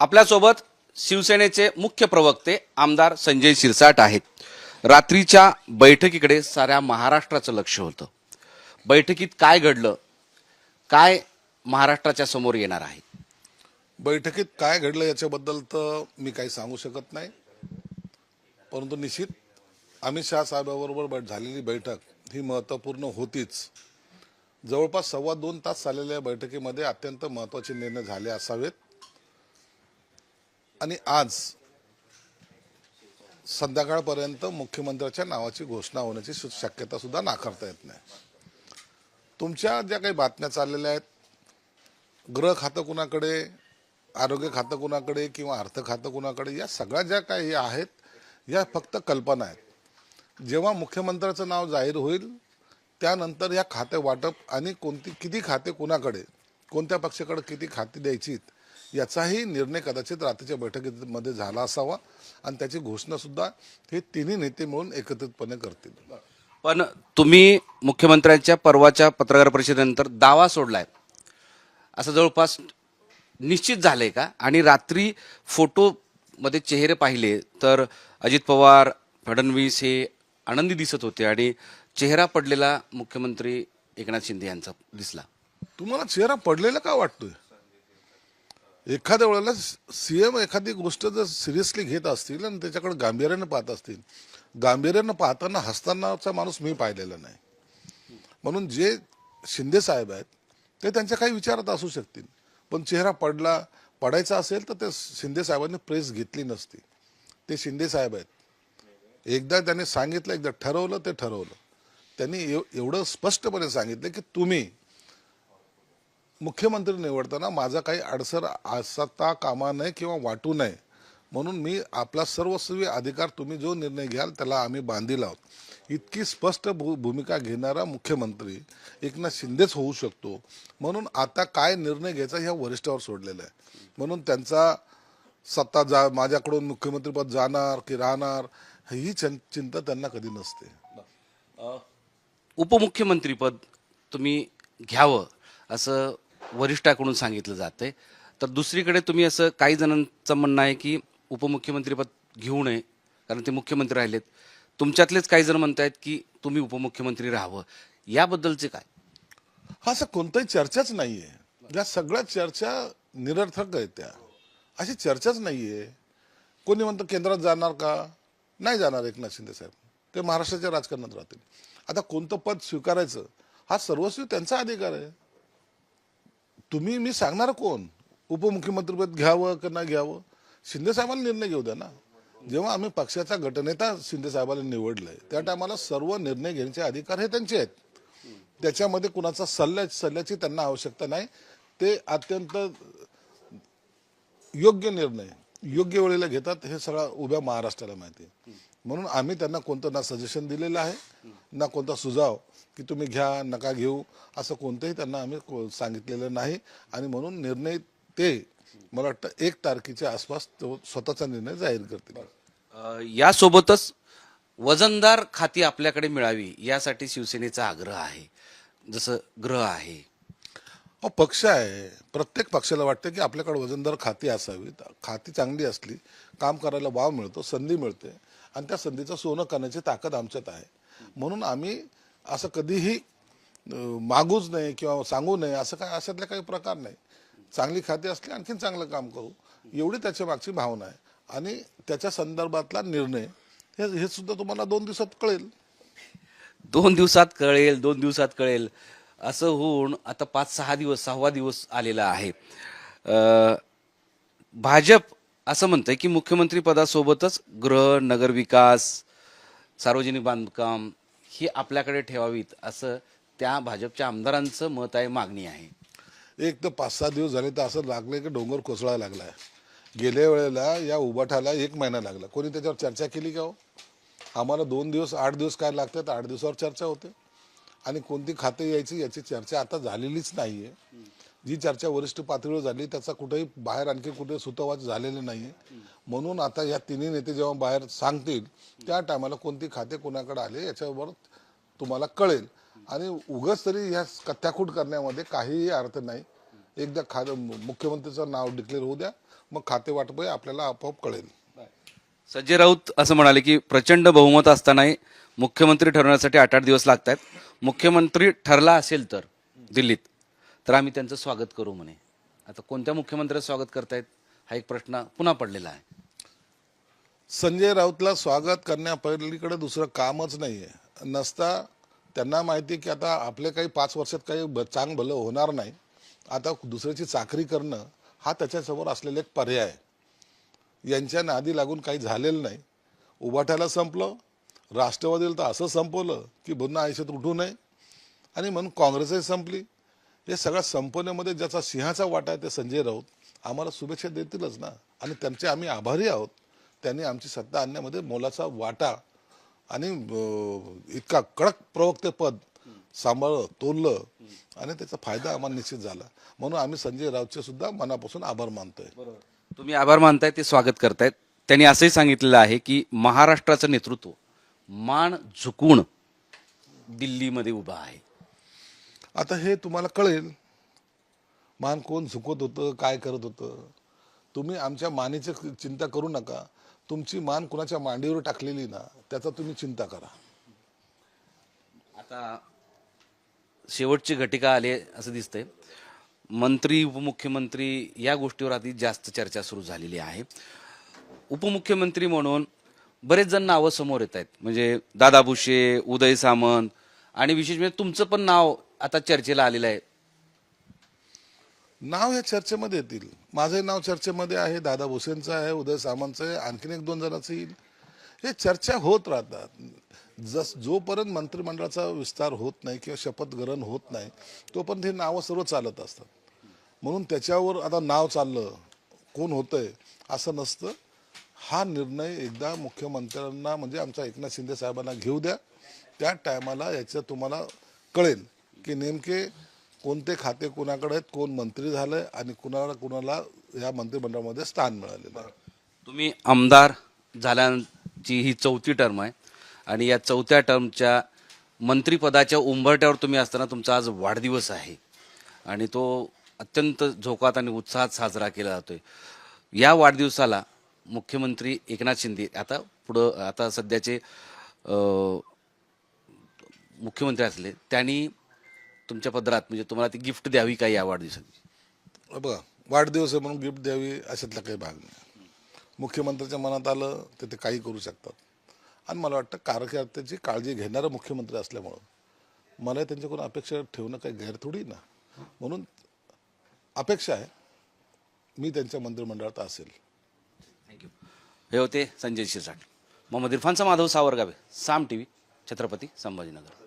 आपल्यासोबत शिवसेनेचे मुख्य प्रवक्ते आमदार संजय शिरसाट आहेत. रात्रीच्या बैठकीकडे साऱ्या महाराष्ट्राचं लक्ष होतं. बैठकीत काय घडलं? काय महाराष्ट्राच्या समोर येणार आहे? बैठकीत काय घडलं याच्याबद्दल तर मी काही सांगू शकत नाही. परंतु निश्चित अमित शहा साहेबाबरोबर झालेली बैठक ही महत्त्वपूर्ण होतीच. जवळपास सव्वा दोन तास चाललेल्या बैठकीमध्ये अत्यंत महत्त्वाचे निर्णय झाले असावेत. आणि आज संध्याकाळपर्यंत मुख्यमंत्र्याच्या नावाची घोषणा होण्याची शक्यता सुद्धा नाकारता येत नाही. तुमच्या ज्या काही बातम्या चाललेल्या आहेत गृह खातं कुणाकडे आरोग्य खातं कुणाकडे किंवा अर्थ खातं कुणाकडे या सगळ्या ज्या काही आहेत या फक्त कल्पना आहेत. जेव्हा मुख्यमंत्र्याचं नाव जाहीर होईल त्यानंतर या खाते वाटप आणि कोणती किती खाते कुणाकडे कोणत्या पक्षाकडे किती खाती द्यायची याचाही निर्णय कदाचित रात्रीच्या बैठकीमध्ये झाला असावा आणि त्याची घोषणा सुद्धा हे तिन्ही नेते मिळून एकत्रितपणे करतील. पण तुम्ही मुख्यमंत्र्यांच्या परवाच्या पत्रकार परिषदेनंतर दावा सोडलाय. असं जवळपास निश्चित झालंय का? आणि रात्री फोटो मध्ये चेहरे पाहिले तर अजित पवार फडणवीस हे आनंदी दिसत होते आणि चेहरा पडलेला मुख्यमंत्री एकनाथ शिंदे यांचा दिसला. तुम्हाला चेहरा पडलेला का वाटतोय? एखाद्या वेळेला सीएम एखादी गोष्ट जर सिरियसली घेत असतील आणि त्याच्याकडे गांभीर्यानं पाहत असतील गांभीर्यानं पाहताना हसतानाचा माणूस मी पाहिलेला नाही. म्हणून जे शिंदे साहेब आहेत ते त्यांच्या काही विचारात असू शकतील. पण चेहरा पडला पडायचा असेल तर ते शिंदे साहेबांनी प्रेस घेतली नसती. ते शिंदे साहेब आहेत. एकदा त्यांनी सांगितलं एकदा ठरवलं ते ठरवलं. त्यांनी एव- एवढं स्पष्टपणे सांगितलं की तुम्ही मुख्यमंत्री निवडताना माझा काही अडसर असता कामा नये किंवा वाटू नये. म्हणून मी आपला सर्वस्वी अधिकार तुम्ही जो निर्णय घ्याल त्याला आम्ही बांधील आहोत. इतकी स्पष्ट भू भूमिका घेणारा मुख्यमंत्री एकनाथ शिंदेच होऊ शकतो. म्हणून आता काय निर्णय घ्यायचा ह्या वरिष्ठावर सोडलेला आहे. म्हणून त्यांचा सत्ता जा माझ्याकडून मुख्यमंत्रीपद जाणार की राहणार ही चिं- चिंता त्यांना कधी नसते. उपमुख्यमंत्रीपद तुम्ही घ्यावं असं वरिष्ठाकडून सांगितलं जातंय. तर दुसरीकडे तुम्ही असं काही जणांचं म्हणणं आहे की उपमुख्यमंत्रीपद घेऊ नये कारण ते मुख्यमंत्री राहिलेत. तुमच्यातलेच काही जण आहेत की तुम्ही उपमुख्यमंत्री राहावं. याबद्दलचे काय? हा असं कोणताही चर्चाच नाही आहे या सगळ्या चर्चा निरर्थक आहेत त्या. अशी चर्चाच नाही आहे कोणी म्हणतं केंद्रात जाणार का? नाही जाणार एकनाथ शिंदे साहेब. ते महाराष्ट्राच्या राजकारणात राहतील. आता कोणतं पद स्वीकारायचं? हा सर्वस्वी त्यांचा अधिकार आहे. तुम्ही मी सांगणार कोण? उपमुख्यमंत्रीपद घ्यावं का नाही घ्यावं? शिंदे साहेबांना निर्णय घेऊ द्या ना. जेव्हा आम्ही पक्षाचा गटनेता शिंदे साहेबांना निवडलंय त्या टायमाला सर्व निर्णय घेण्याचे अधिकार हे त्यांचे आहेत. त्याच्यामध्ये कुणाचा सल्ल्या सल्ल्याची त्यांना आवश्यकता नाही. ते अत्यंत योग्य निर्णय योग्य वेळेला घेतात हे सगळं उभ्या महाराष्ट्राला माहिती आहे. म्हणून आम्ही त्यांना कोणतं ना सजेशन दिलेलं आहे ना कोणता सुझाव की तुम्ही घ्या नका घेऊ असं कोणतंही त्यांना आम्ही को- सांगितलेलं नाही. आणि म्हणून निर्णय ते मला वाटतं एक तारखेच्या आसपास तो स्वतःचा निर्णय जाहीर करतील. यासोबतच वजनदार खाती आपल्याकडे मिळावी यासाठी शिवसेनेचा आग्रह आहे. जसं ग्रह आहे. पक्ष आहे. प्रत्येक पक्षाला वाटतं की आपल्याकडे वजनदार खाती असावीत. खाती चांगली असली काम करायला वाव मिळतो संधी मिळते. आणि त्या संधीचं सोनं करण्याची ताकद आमच्यात आहे. म्हणून आम्ही असं कधीही मागूच नाही किंवा सांगू नये असं काय अशातले काही प्रकार नाही. चांगली खाती असली आणखीन चांगलं काम करू. एवढी त्याच्या मागची भावना आहे. आणि त्याच्या संदर्भातला निर्णय हे हे सुद्धा तुम्हाला दोन दिवसात कळेल. दोन दिवसात कळेल दोन दिवसात कळेल. असं होऊन आता पाच सहा दिवस सहावा दिवस आलेला आहे. भाजप असं म्हणतंय की मुख्यमंत्री पदासोबतच गृह नगरविकास सार्वजनिक बांधकाम ही आपल्याकडे ठेवावीत असं त्या भाजपच्या आमदारांचं मत आहे मागणी आहे. एक तर पाच सहा दिवस झाले तर असं लागलं की डोंगर कोसळायला लागलाय. गेल्या वेळेला या उबाठाला एक महिना लागला. कोणी त्याच्यावर चर्चा केली का हो? आम्हाला दोन दिवस आठ दिवस काय लागतात आठ दिवसावर चर्चा होते. आणि कोणती खाते यायची याची चर्चा आता झालेलीच नाही आहे जी चर्चा वरिष्ठ पातळीवर झाली त्याचा कुठेही बाहेर आणखी कुठे सुतवाच झालेले नाही म्हणून आता या तिन्ही नेते जेव्हा बाहेर सांगतील त्या टायमाला कोणती खाते कोणाकडे आले याच्यावर तुम्हाला कळेल. आणि उगाच तरी ह्या कथ्याकूट करण्यामध्ये काहीही अर्थ नाही. एकदा खा मुख्यमंत्रीचं नाव डिक्लेअर होऊ द्या मग खाते वाटप आपल्याला आपोआप कळेल. संजय राऊत असं म्हणाले की प्रचंड बहुमत असतानाही मुख्यमंत्री ठरवण्यासाठी आठ आठ दिवस लागत आहेत मुख्यमंत्री ठरला असेल तर दिल्लीत. तर आम्ही त्यांचं स्वागत करू म्हणे. आता कोणत्या मुख्यमंत्र्याचं स्वागत करतायत हा एक प्रश्न पुन्हा पडलेला आहे. संजय राऊतला स्वागत करण्यापलीकडे दुसरं कामच नाही आहे नसता त्यांना माहिती आहे की आता आपले काही पाच वर्षात काही चांग भलं होणार नाही. आता दुसऱ्याची चाकरी करणं हा त्याच्यासमोर असलेला एक पर्याय आहे. यांच्या नादी लागून काही झालेलं नाही. उभाट्याला संपलं. राष्ट्रवादीला तर असं संपवलं की पुन्हा आयुष्यात उठू नये. आणि म्हणून काँग्रेसही संपली. हे सगळ्या संपवण्यामध्ये ज्याचा सिंहाचा वाटा आहे ते संजय राऊत आम्हाला शुभेच्छा देतीलच ना. आणि त्यांचे आम्ही आभारी आहोत. त्यांनी आमची सत्ता आणण्यामध्ये मोलाचा वाटा आणि इतका कडक प्रवक्तेपद सांभाळलं तोललं आणि त्याचा फायदा आम्हाला निश्चित झाला. म्हणून आम्ही संजय राऊतचे सुद्धा मनापासून आभार मानतोय. तुम्ही आभार मानताय ते स्वागत करतायत. त्यांनी असंही सांगितलेलं आहे की महाराष्ट्राचं नेतृत्व मान झुकून दिल्लीमध्ये उभं आहे. आता हे तुम्हाला कळेल. मान कोण झुकत होतं काय करत होतं. तुम्ही आमच्या मानेची चिंता करू नका. तुमची मान कुणाच्या मांडीवर टाकलेली ना त्याचा तुम्ही चिंता करा. आता शेवटची घटिका आली आहे असं दिसतंय. मंत्री उपमुख्यमंत्री या गोष्टीवर आधी जास्त चर्चा सुरू झालेली आहे. उपमुख्यमंत्री म्हणून बरेच जण नावं समोर येत आहेत. म्हणजे दादा भुसे उदय सामंत आणि विशेष म्हणजे तुमचं पण नाव आता चर्चेला आलेलं आहे. नाव या चर्चेमध्ये येतील. माझं नाव चर्चेमध्ये आहे दादा भुसेंचं आहे उदय सामंतचं आहे आणखीन एक दोन जणांचं येईल. हे चर्चा होत राहतात. जस जोपर्यंत मंत्रिमंडळाचा विस्तार होत नाही किंवा शपथ ग्रहण होत नाही तोपर्यंत हे नावं सर्व चालत असतात. म्हणून त्याच्यावर आता नाव चाललं कोण होतंय असं नसतं. हा निर्णय एकदा मुख्यमंत्र्यांना म्हणजे आमच्या एकनाथ शिंदे साहेबांना घेऊ द्या. त्या टायमाला याचं तुम्हाला कळेल की नेमके कोणते खाते कुणाकडे आहेत कोण मंत्री झालंय आणि कुणाला कुणाला या मंत्रिमंडळामध्ये स्थान मिळालेलं आहे. तुम्ही आमदार झाल्याची ही चौथी टर्म आहे आणि या चौथ्या टर्मच्या मंत्रिपदाच्या उंबरट्यावर तुम्ही असताना तुमचा आज वाढदिवस आहे आणि तो अत्यंत झोकात आणि उत्साहात साजरा केला जातोय. या वाढदिवसाला मुख्यमंत्री एकनाथ शिंदे आता पुढं आता सध्याचे मुख्यमंत्री असले त्यांनी तुमच्या पदरात म्हणजे तुम्हाला ती गिफ्ट द्यावी का या वाढदिवसाची? बघा वाढदिवस आहे म्हणून गिफ्ट द्यावी अशातला काही भाग नाही. मुख्यमंत्र्याच्या मनात आलं तर ते काही करू शकतात. आणि मला वाटतं कार्यकर्त्याची काळजी घेणारा मुख्यमंत्री असल्यामुळं मला त्यांच्याकडून अपेक्षा ठेवणं काही गैर थोडी ना. म्हणून अपेक्षा आहे मी त्यांच्या मंत्रिमंडळात असेल. थँक्यू हे होते संजय शिरसाट. मोहम्मद इरफानचा माधव सावरगावे साम टी व्ही छत्रपती संभाजीनगर.